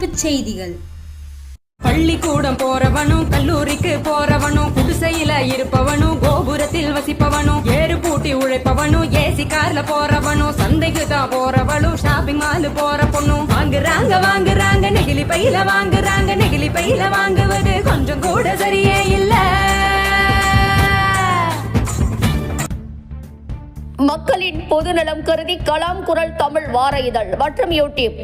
செய்திகள். பள்ளிக்கூடம் போறவனும் கல்லூரிக்கு போறவனும் குடிசையில இருப்பவனும் கோபுரத்தில் வசிப்பவனும் ஏறு பூட்டி உழைப்பவனும் ஏசி கார்ல போறவனும் சந்தைக்கு தான் போறவளும் ஷாப்பிங் மால் போற பொண்ணும். வாங்குறாங்க வாங்குறாங்க நெகிழி பையில வாங்குறாங்க நெகிழி பையில வாங்குவது கொஞ்சம் கூட சரியே இல்ல. மக்களின் பொதுநலம் கருதி கலாம் குரல் தமிழ் வார இதழ். மற்றும் யூடியூப்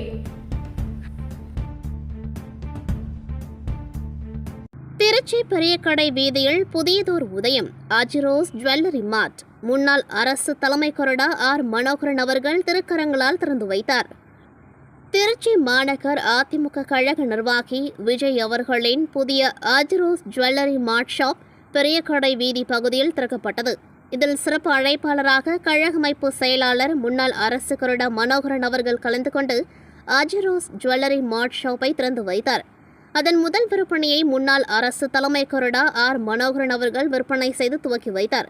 திருச்சி பெரியகடை வீதியில் புதியதோர் உதயம் அஜிரோஸ் ஜுவல்லரி மார்ட். முன்னாள் அரசு தலைமை கொறடா ஆர். மனோகரன் அவர்கள் திருக்கரங்களால் திறந்து வைத்தார். திருச்சி மாநகர் அதிமுக கழக நிர்வாகி விஜய் அவர்களின் புதிய Ajiros jewellery mart shop Periyakadai வீதி பகுதியில் திறக்கப்பட்டது. இதில் சிறப்பு அழைப்பாளராக கழக அமைப்பு செயலாளர் முன்னாள் அரசு கொறடா மனோகரன் அவர்கள் கலந்து கொண்டு அஜிரோஸ் ஜுவல்லரி மார்ட் ஷாப்பை திறந்து வைத்தார். அதன் முதல் விற்பனையை முன்னாள் அரசு தலைமை கொறடா ஆர். மனோகரன் அவர்கள் விற்பனை செய்து துவக்கி வைத்தார்.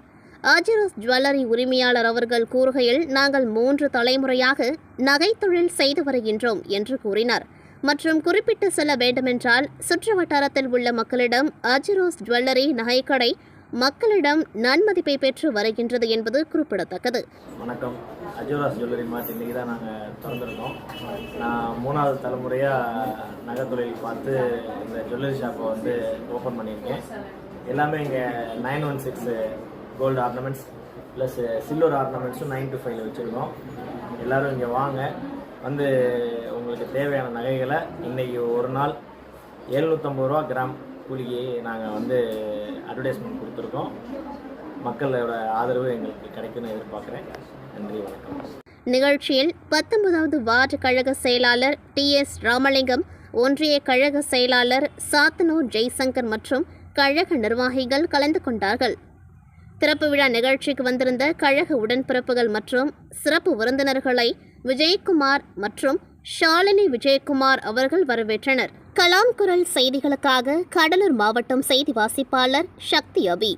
ஆஜிரோஸ் ஜுவல்லரி உரிமையாளர் அவர்கள் கூறுகையில் நாங்கள் மூன்று தலைமுறையாக நகைத்தொழில் செய்து வருகின்றோம் என்று கூறினார். மற்றும் குறிப்பிட்டு செல்ல வேண்டுமென்றால் சுற்று வட்டாரத்தில் உள்ள மக்களிடம் அஜிரோஸ் ஜுவல்லரி நகைக்கடை மக்களிடம் நன்மதிப்பை பெற்று வருகின்றது என்பது குறிப்பிடத்தக்கது. வணக்கம். அஜோராஸ் ஜுவல்லரி மார்ட் இன்றைக்கி தான் நாங்கள் திறந்துருக்கோம். நான் மூணாவது தலைமுறையாக நகைத்தொழில் பார்த்து இந்த ஜுவல்லரி ஷாப்பை வந்து ஓப்பன் பண்ணியிருக்கேன். எல்லாமே இங்கே nine one six gold ornaments plus silver ஆர்னமெண்ட்ஸும் nine two ஃபைவ்ல வச்சுருக்கோம். எல்லோரும் இங்கே வாங்க. வந்து உங்களுக்கு தேவையான நகைகளை இன்றைக்கி ஒரு நாள் எழுநூற்றம்பது ரூபா கிராம் கூலிக்கு நாங்கள் வந்து அட்வர்டைஸ்மெண்ட் கொடுத்துருக்கோம். மக்களோட ஆதரவு எங்களுக்கு கிடைக்கும்னு எதிர்பார்க்குறேன். நன்றி வணக்கம். நிகழ்ச்சியில் பத்தொன்பதாவது வார்டு கழக செயலாளர் டி எஸ் ராமலிங்கம் ஒன்றிய கழக செயலாளர் சாத்தனூர் ஜெய்சங்கர் மற்றும் கழக நிர்வாகிகள் கலந்து கொண்டார்கள். திறப்பு விழா நிகழ்ச்சிக்கு வந்திருந்த கழக உடன்பிறப்புகள் மற்றும் சிறப்பு விருந்தினர்களை விஜயகுமார் மற்றும் ஷாலினி விஜயகுமார் அவர்கள் வரவேற்றனர். கலாம் குரல் செய்திகளுக்காக கடலூர் மாவட்டம் செய்தி வாசிப்பாளர் சக்தி அபி.